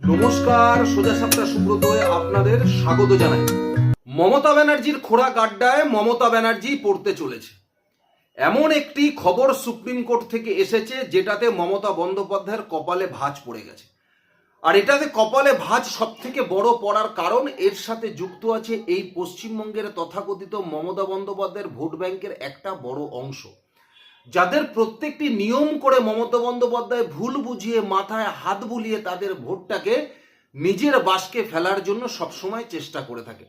নমস্কার, সোজা সাপটা সুব্রতয়ে আপনাদের স্বাগত জানাই। মমতা ব্যানার্জির খোড়া গাড্ডায় মমতা ব্যানার্জি পড়তে চলেছে। এমন একটি খবর সুপ্রিম কোর্ট থেকে এসেছে যেটাতে মমতা বন্দ্যোপাধ্যায়ের কপালে ভাঁজ পড়ে গেছে। আর এটাতে কপালে ভাঁজ সব থেকে বড় পড়ার কারণ এর সাথে যুক্ত আছে এই পশ্চিমবঙ্গের তথাকথিত মমতা বন্দ্যোপাধ্যায়ের ভোট ব্যাংকের একটা বড় অংশ। যাদের প্রত্যেকটি নিয়ম করে মমতা বন্দ্যোপাধ্যায় ভুল বুঝিয়ে মাথায় হাত বুলিয়ে তাদের ভোটটাকে নিজের বাসকে ফেলার জন্য সবসময় চেষ্টা করে থাকে।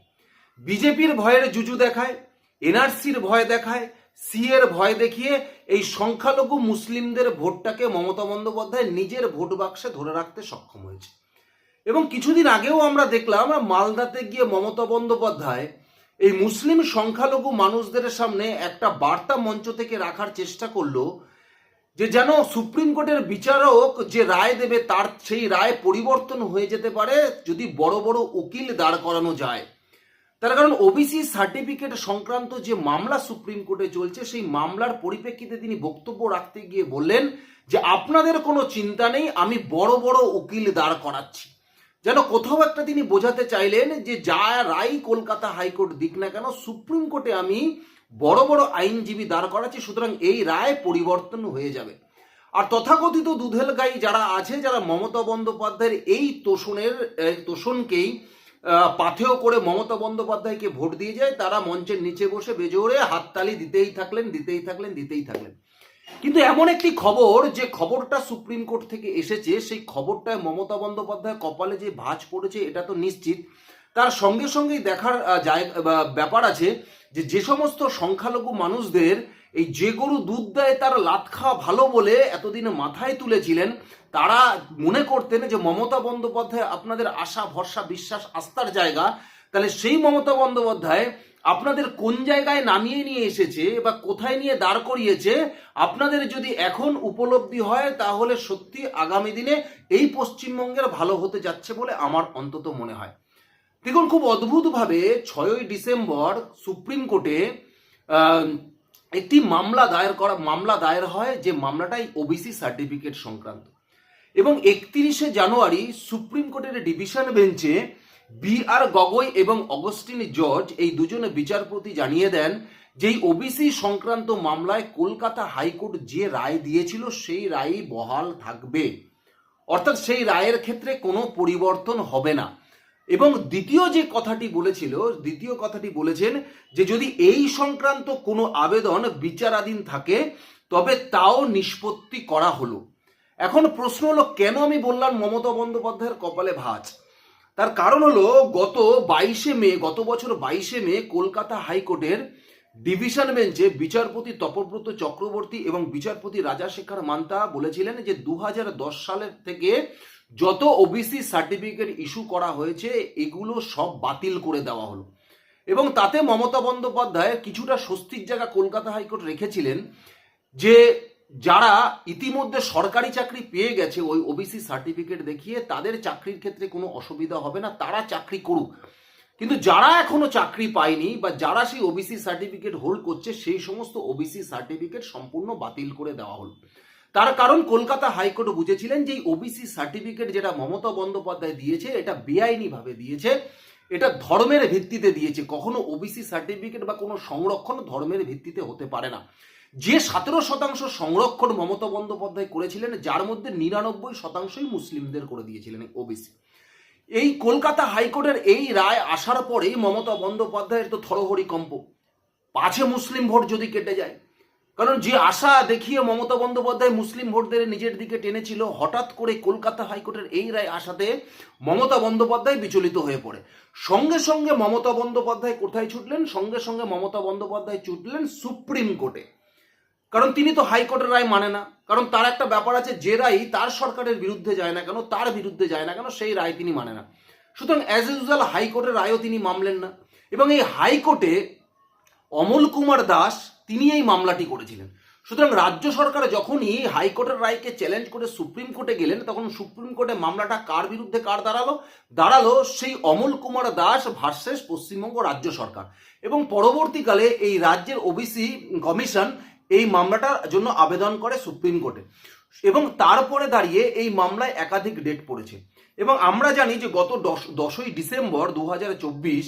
বিজেপির ভয়ের জুজু দেখায়, এনআরসির ভয় দেখায় সি এর ভয় দেখিয়ে এই সংখ্যালঘু মুসলিমদের ভোটটাকে মমতা বন্দ্যোপাধ্যায় নিজের ভোট বাক্সে ধরে রাখতে সক্ষম হয়েছে। এবং কিছুদিন আগেও আমরা দেখলাম মালদাতে গিয়ে মমতা বন্দ্যোপাধ্যায় এই মুসলিম সংখ্যালঘু মানুষদের সামনে একটা বার্তা মঞ্চ থেকে রাখার চেষ্টা করল, যে যেন সুপ্রিম কোর্টের বিচারক যে রায় দেবে তার সেই রায় পরিবর্তন হয়ে যেতে পারে যদি বড় বড় উকিল দাঁড় করানো যায়। তার কারণ ওবিসি সার্টিফিকেট সংক্রান্ত যে মামলা সুপ্রিম কোর্টে চলছে, সেই মামলার পরিপ্রেক্ষিতে তিনি বক্তব্য রাখতে গিয়ে বললেন যে, আপনাদের কোনো চিন্তা নেই, আমি বড় বড় উকিল দাঁড় করাচ্ছি। যেন কোথাও একটা তিনি বোঝাতে চাইলেন যে যা রায় কলকাতা হাইকোর্ট দিক না কেন, সুপ্রিম কোর্টে আমি বড় বড় আইনজীবী দাঁড় করাচ্ছি, সুতরাং এই রায় পরিবর্তন হয়ে যাবে। আর তথাকথিত দুধেল গাই যারা আছে, যারা মমতা বন্দ্যোপাধ্যায়ের এই তোষণের তোষণকেই পাথেয় করে মমতা বন্দ্যোপাধ্যায়কে ভোট দিয়ে যায়, তারা মঞ্চের নিচে বসে বেজোরে হাততালি দিতেই থাকলেন দিতেই থাকলেন দিতেই থাকলেন। কিন্তু এমন একটি খবর যে খবরটা সুপ্রিম কোর্ট থেকে এসেছে, সেই খবরটায় মমতা বন্দ্যোপাধ্যায় কপালে যে ভাঁজ পড়েছে, এটা তো নিশ্চিত। তার সঙ্গে সঙ্গেই দেখার ব্যাপার আছে যে যে সমস্ত সংখ্যালঘু মানুষদের এই যে গরু দুধ দেয় তার লাত খাওয়া ভালো বলে এতদিন মাথায় তুলেছিলেন, তারা মনে করতেন যে মমতা বন্দ্যোপাধ্যায় আপনাদের আশা, ভরসা, বিশ্বাস, আস্থার জায়গা। তাহলে সেই মমতা বন্দ্যোপাধ্যায় আপনাদের কোন জায়গায় নামিয়ে নিয়ে এসেছে বা কোথায় নিয়ে দাঁড় করিয়েছে, আপনাদের যদি এখন উপলব্ধি হয়, তাহলে সত্যি আগামী দিনে এই পশ্চিমবঙ্গের ভালো হতে যাচ্ছে বলে আমার অন্তত মনে হয়। দেখুন, খুব অদ্ভুতভাবে ছয়ই ডিসেম্বর সুপ্রিম কোর্টে একটি মামলা দায়ের করা, মামলা দায়ের হয় যে মামলাটাই ওবিসি সার্টিফিকেট সংক্রান্ত। এবং একত্রিশে জানুয়ারি সুপ্রিম কোর্টের ডিভিশন বেঞ্চে বি আর গগৈ এবং অগস্টিন জর্জ এই দুজনে বিচারপতি জানিয়ে দেন যে এই ওবিসি সংক্রান্ত মামলায় কলকাতা হাইকোর্ট যে রায় দিয়েছিল, সেই রায়ই বহাল থাকবে। অর্থাৎ সেই রায়ের ক্ষেত্রে কোনো পরিবর্তন হবে না। এবং দ্বিতীয় যে কথাটি বলেছিল, দ্বিতীয় কথাটি বলেছেন যে যদি এই সংক্রান্ত কোনো আবেদন বিচারাধীন থাকে, তবে তাও নিষ্পত্তি করা হলো। এখন প্রশ্ন হলো, কেন আমি বললাম মমতা বন্দ্যোপাধ্যায়ের কপালে ভাঁজ? তার কারণ হলো গত বাইশে মে, গত বছর বাইশে মে কলকাতা হাইকোর্টের ডিভিশন বেঞ্চে বিচারপতি তপব্রত চক্রবর্তী এবং বিচারপতি রাজা রাজাশেখর মান্তা বলেছিলেন যে দু হাজার দশ সালের থেকে যত ওবিসি সার্টিফিকেট ইস্যু করা হয়েছে, এগুলো সব বাতিল করে দেওয়া হলো। এবং তাতে মমতা বন্দ্যোপাধ্যায় কিছুটা স্বস্তির জায়গা কলকাতা হাইকোর্ট রেখেছিলেন যে যারা ইতিমধ্যে সরকারি চাকরি পেয়ে গেছে ওই ওবিসি সার্টিফিকেট দেখিয়ে, তাদের চাকরির ক্ষেত্রে কোনো অসুবিধা হবে না, তারা চাকরি করুক। কিন্তু যারা এখনও চাকরি পায়নি বা যারা সেই ওবিসি সার্টিফিকেট হোল্ড করছে, সেই সমস্ত ওবিসি সার্টিফিকেট সম্পূর্ণ বাতিল করে দেওয়া হল। তার কারণ কলকাতা হাইকোর্ট বুঝেছিলেন যে ওবিসি সার্টিফিকেট যেটা মমতা বন্দ্যোপাধ্যায় দিয়েছে, এটা বেআইনি ভাবে দিয়েছে, এটা ধর্মের ভিত্তিতে দিয়েছে। কখনো ওবিসি সার্টিফিকেট বা কোনো সংরক্ষণ ধর্মের ভিত্তিতে হতে পারে না। যে সতেরো শতাংশ সংরক্ষণ মমতা বন্দ্যোপাধ্যায় করেছিলেন, যার মধ্যে নিরানব্বই শতাংশই মুসলিমদের করে দিয়েছিলেন ওবিসি এই কলকাতা হাইকোর্টের এই রায় আসার পরেই মমতা বন্দ্যোপাধ্যায়ের তো থরহরি কম্প। পাছে মুসলিম ভোট যদি কেটে যায়, কারণ যে আশা দেখিয়ে মমতা বন্দ্যোপাধ্যায় মুসলিম ভোটদের নিজের দিকে টেনেছিল, হঠাৎ করে কলকাতা হাইকোর্টের এই রায় আসাতে মমতা বন্দ্যোপাধ্যায় বিচলিত হয়ে পড়ে। সঙ্গে সঙ্গে মমতা বন্দ্যোপাধ্যায় কোথায় ছুটলেন? সঙ্গে সঙ্গে মমতা বন্দ্যোপাধ্যায় ছুটলেন সুপ্রিম কোর্টে। কারণ তিনি তো হাইকোর্টের রায় মানে না। কারণ তার একটা ব্যাপার আছে, যে রায় তার সরকারের বিরুদ্ধে যায় না কেন, তার বিরুদ্ধে যায় না কেন, সেই রায় তিনি মানে না। সুতরাং অ্যাজ ইউজুয়াল হাইকোর্টের রায়ও তিনি মামলেন না। এবং এই হাইকোর্টে অমল কুমার দাস তিনি এই মামলাটি করেছিলেন। সুতরাং রাজ্য সরকার যখনই হাইকোর্টের রায়কে চ্যালেঞ্জ করে সুপ্রিম কোর্টে গেলেন, তখন সুপ্রিম কোর্টে মামলাটা কার বিরুদ্ধে কার দাঁড়াল? দাঁড়াল সেই অমল কুমার দাস ভার্সেস পশ্চিমবঙ্গ রাজ্য সরকার। এবং পরবর্তীকালে এই রাজ্যের ওবিসি কমিশন এই মামলাটার জন্য আবেদন করে সুপ্রিম কোর্টে। এবং তারপরে দাঁড়িয়ে এই মামলায় একাধিক ডেট পড়েছে। এবং আমরা জানি যে গত দশ, দশই ডিসেম্বর দু হাজার চব্বিশ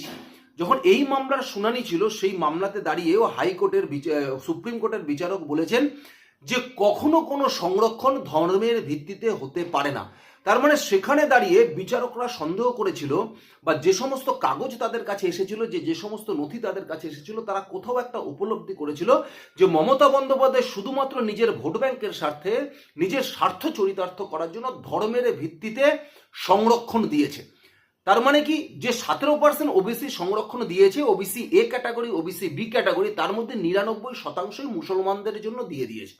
যখন এই মামলার শুনানি ছিল, সেই মামলাতে দাঁড়িয়েও হাইকোর্টের সুপ্রিম কোর্টের বিচারক বলেছেন যে কখনো কোনো সংরক্ষণ ধর্মের ভিত্তিতে হতে পারে না। তার মানে সেখানে দাঁড়িয়ে বিচারকরা সন্দেহ করেছিল বা যে সমস্ত কাগজ তাদের কাছে এসেছিল, যে যে সমস্ত নথি তাদের কাছে এসেছিল, তারা কোথাও একটা উপলব্ধি করেছিল যে মমতা বন্দ্যোপাধ্যায় শুধুমাত্র নিজের ভোট ব্যাংকের স্বার্থে নিজের স্বার্থ চরিতার্থ করার জন্য ধর্মের ভিত্তিতে সংরক্ষণ দিয়েছে। তার মানে কি? যে সতেরো পার্সেন্ট ওবিসি সংরক্ষণ দিয়েছে, OBC A category, OBC B category, তার মধ্যে নিরানব্বই শতাংশই মুসলমানদের জন্য দিয়ে দিয়েছে।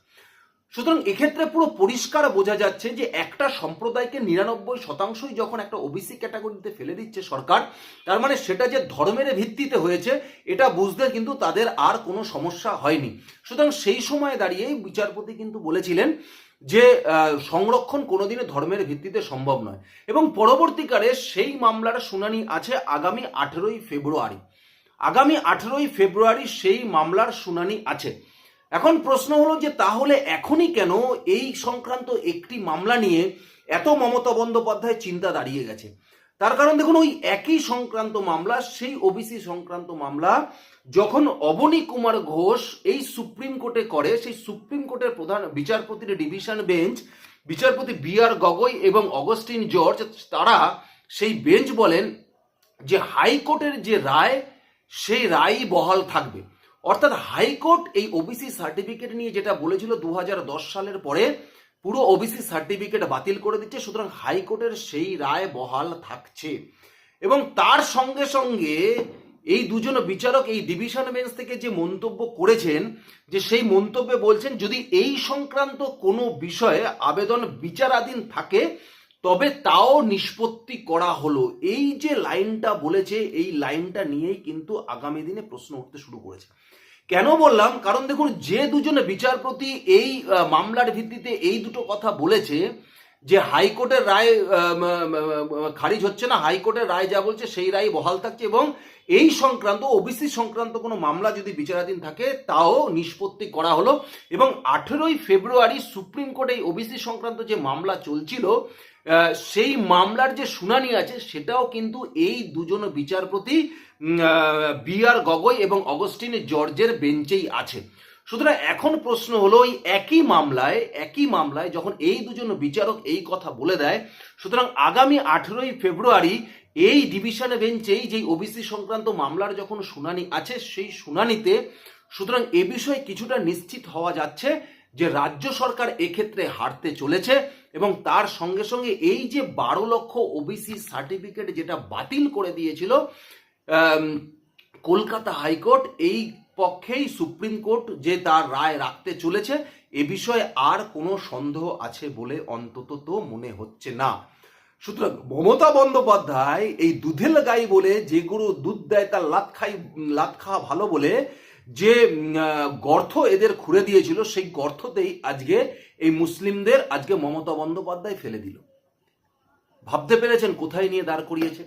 সুতরাং এক্ষেত্রে পুরো পরিষ্কার বোঝা যাচ্ছে যে একটা সম্প্রদায়কে নিরানব্বই শতাংশই যখন একটা ওবিসি ক্যাটাগরিতে ফেলে দিচ্ছে সরকার, তার মানে সেটা যে ধর্মের ভিত্তিতে হয়েছে, এটা বুঝতে কিন্তু তাদের আর কোনো সমস্যা হয়নি। সুতরাং সেই সময় দাঁড়িয়েই বিচারপতি কিন্তু বলেছিলেন যে সংরক্ষণ কোনোদিনই ধর্মের ভিত্তিতে সম্ভব নয়। এবং পরবর্তীকালে সেই মামলার শুনানি আছে আগামী আঠেরোই ফেব্রুয়ারি। আগামী আঠেরোই ফেব্রুয়ারি সেই মামলার শুনানি আছে। এখন প্রশ্ন হলো যে তাহলে এখনই কেন এই সংক্রান্ত একটি মামলা নিয়ে এত মমতা বন্দ্যোপাধ্যায় চিন্তা দাঁড়িয়ে গেছে? তার কারণ দেখুন, ওই একই সংক্রান্ত মামলা, সেই ওবিসি সংক্রান্ত মামলা, যখন অবনী কুমার ঘোষ এই সুপ্রিম কোর্টে করে, সেই সুপ্রিম কোর্টের প্রধান বিচারপতির ডিভিশন বেঞ্চ, বিচারপতি বি আর গগৈ এবং অগস্টিন জর্জ, তারা সেই বেঞ্চ বলেন যে হাইকোর্টের যে রায়, সেই রায়ই বহাল থাকবে। অর্থাৎ হাইকোর্ট এই ওবিসি সার্টিফিকেট নিয়ে যেটা বলেছিল দু হাজার দশ সালের পরে, পুরো ওবিসি সার্টিফিকেট বাতিল করে দিচ্ছে, সুতরাং হাইকোর্টের সেই রায় বহাল থাকছে। এবং তার সঙ্গে সঙ্গে এই দুজন বিচারক এই ডিভিশন বেঞ্চ থেকে যে মন্তব্য করেছেন, যে সেই মন্তব্যে বলছেন, যদি এই সংক্রান্ত কোনো বিষয়ে আবেদন বিচারাধীন থাকে তবে তাও নিষ্পত্তি করা হলো। এই যে লাইনটা বলেছে, এই লাইনটা নিয়েই কিন্তু আগামী দিনে প্রশ্ন উঠতে শুরু করেছে। কেন বললাম? কারণ দেখুন, যে দুজনে বিচারপতি এই মামলার ভিত্তিতে এই দুটো কথা বলেছে যে হাইকোর্টের রায় খারিজ হচ্ছে না, হাইকোর্টের রায় যা বলছে সেই রায় বহাল থাকছে এবং এই সংক্রান্ত, ওবিসি সংক্রান্ত কোনো মামলা যদি বিচারাধীন থাকে, তাও নিষ্পত্তি করা হলো এবং আঠেরোই ফেব্রুয়ারি সুপ্রিম কোর্টে এই ওবিসি সংক্রান্ত যে মামলা চলছিল সেই মামলার যে শুনানি আছে, সেটাও কিন্তু এই দুজন বিচারপতি বি আর গগৈ এবং অগস্টিন জর্জের বেঞ্চেই আছে। সুতরাং এখন প্রশ্ন হলো, এই একই মামলায় একই মামলায় যখন এই দুজন বিচারক এই কথা বলে দেয়, সুতরাং আগামী আঠেরোই ফেব্রুয়ারি এই ডিভিশন বেঞ্চেই যেই ওবিসি সংক্রান্ত মামলার যখন শুনানি আছে, সেই শুনানিতে সুতরাং এ বিষয়ে কিছুটা নিশ্চিত হওয়া যাচ্ছে যে রাজ্য সরকার এক্ষেত্রে হারতে চলেছে এবং তার সঙ্গে সঙ্গে এই যে বারো লক্ষ ওবিসি সার্টিফিকেট যেটা বাতিল করে দিয়েছিল কলকাতা হাইকোর্ট এই পক্ষেই সুপ্রিম কোর্ট যে তার রায় রাখতে চলেছে, এ বিষয়ে আর কোনো সন্দেহ আছে বলে অন্তত তো মনে হচ্ছে না। সুতরাং মমতা বন্দ্যোপাধ্যায় এই দুধেল গাই বলে, যে গরু দুধ দেয় তার লাত খাই, লাত খাওয়া ভালো বলে, যে গর্থ এদের খুঁড়ে দিয়েছিল, সেই গর্ততেই আজকে এই মুসলিমদের আজকে মমতা বন্দ্যোপাধ্যায় ফেলে দিল। ভাবতে পেরেছেন কোথায় নিয়ে দাঁড় করিয়েছে?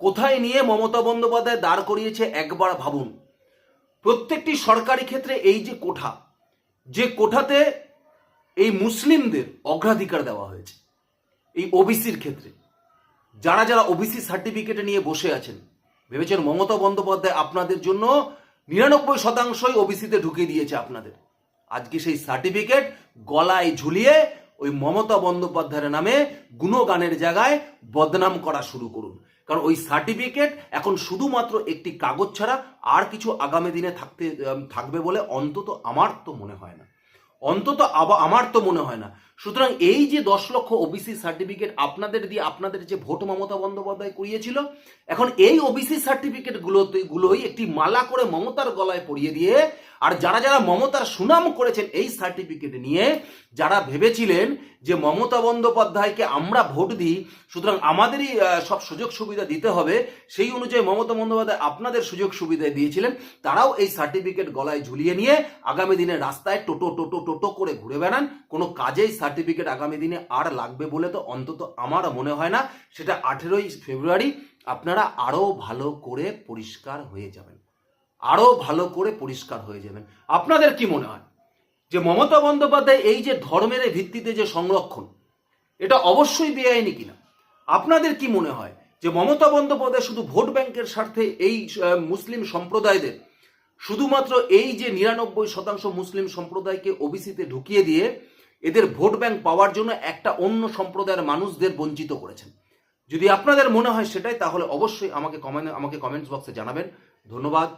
কোথায় নিয়ে মমতা বন্দ্যোপাধ্যায় দাঁড় করিয়েছে একবার ভাবুন। প্রত্যেকটি সরকারি ক্ষেত্রে এই যে কোঠা, যে কোঠাতে এই মুসলিমদের অগ্রাধিকার দেওয়া হয়েছে, এই ওবিসির ক্ষেত্রে। যারা যারা ওবিসি সার্টিফিকেট নিয়ে বসে আছেন, ভেবেছেন মমতা বন্দ্যোপাধ্যায় আপনাদের জন্য নিরানব্বই শতাংশই ওবিসিতে ঢুকিয়ে দিয়েছে আপনাদের। আজকে সেই সার্টিফিকেট গলায় ঝুলিয়ে ওই মমতা বন্দ্যোপাধ্যায়ের নামে গুণগানের জায়গায় বদনাম করা শুরু করুন। কারণ ওই সার্টিফিকেট এখন শুধুমাত্র একটি কাগজ ছাড়া আর কিছু আগামী দিনে থাকতে, থাকবে বলে অন্তত আমার তো মনে হয় না। অন্তত আবার আমার তো মনে হয় না। সুতরাং এই যে দশ লক্ষ ওবিসি সার্টিফিকেট আপনাদের দিয়ে আপনাদের যে ভোট মমতা বন্দ্যোপাধ্যায় করিয়েছিল, এখন এই ওবিসি সার্টিফিকেট গুলোই একটি মালা করে মমতার গলায় পরিয়ে দিয়ে, আর যারা যারা মমতার সুনাম করেছেন এই সার্টিফিকেট নিয়ে, যারা ভেবেছিলেন যে মমতা বন্দ্যোপাধ্যায়কে আমরা ভোট দিই, সুতরাং আমাদেরই সব সুযোগ সুবিধা দিতে হবে, সেই অনুযায়ী মমতা বন্দ্যোপাধ্যায় আপনাদের সুযোগ সুবিধা দিয়েছিলেন, তারাও এই সার্টিফিকেট গলায় ঝুলিয়ে নিয়ে, আগামী দিনে রাস্তায় টোটো টোটো টোটো করে ঘুরে বেড়ান, কোনো কাজেই সার্টিফিকেট আগামী দিনে আর লাগবে বলে তো অন্তত আমার মনে হয় না। সেটা আঠেরোই ফেব্রুয়ারি আপনারা আরও ভালো করে পরিষ্কার হয়ে যাবেন। আরও ভালো করে পরিষ্কার হয়ে যাবেন। আপনাদের কি মনে হয়? যে মমতা বন্দ্যোপাধ্যায় এই যে ধর্মের ভিত্তিতে যে সংরক্ষণ, এটা অবশ্যই বেআইনি কিনা? আপনাদের কি মনে হয় যে মমতা বন্দ্যোপাধ্যায় শুধু ভোট ব্যাংকের স্বার্থে এই মুসলিম সম্প্রদায়দের শুধুমাত্র এই যে নিরানব্বই শতাংশ মুসলিম সম্প্রদায়কে ওবিসিতে ঢুকিয়ে দিয়ে এদের ভোট ব্যাংক পাওয়ার জন্য একটা অন্য সম্প্রদায়ের মানুষদের বঞ্চিত করেছেন। যদি আপনাদের মনে হয় সেটাই, তাহলে অবশ্যই আমাকে কমেন্ট আমাকে কমেন্টস বক্সে জানাবেন। ধন্যবাদ।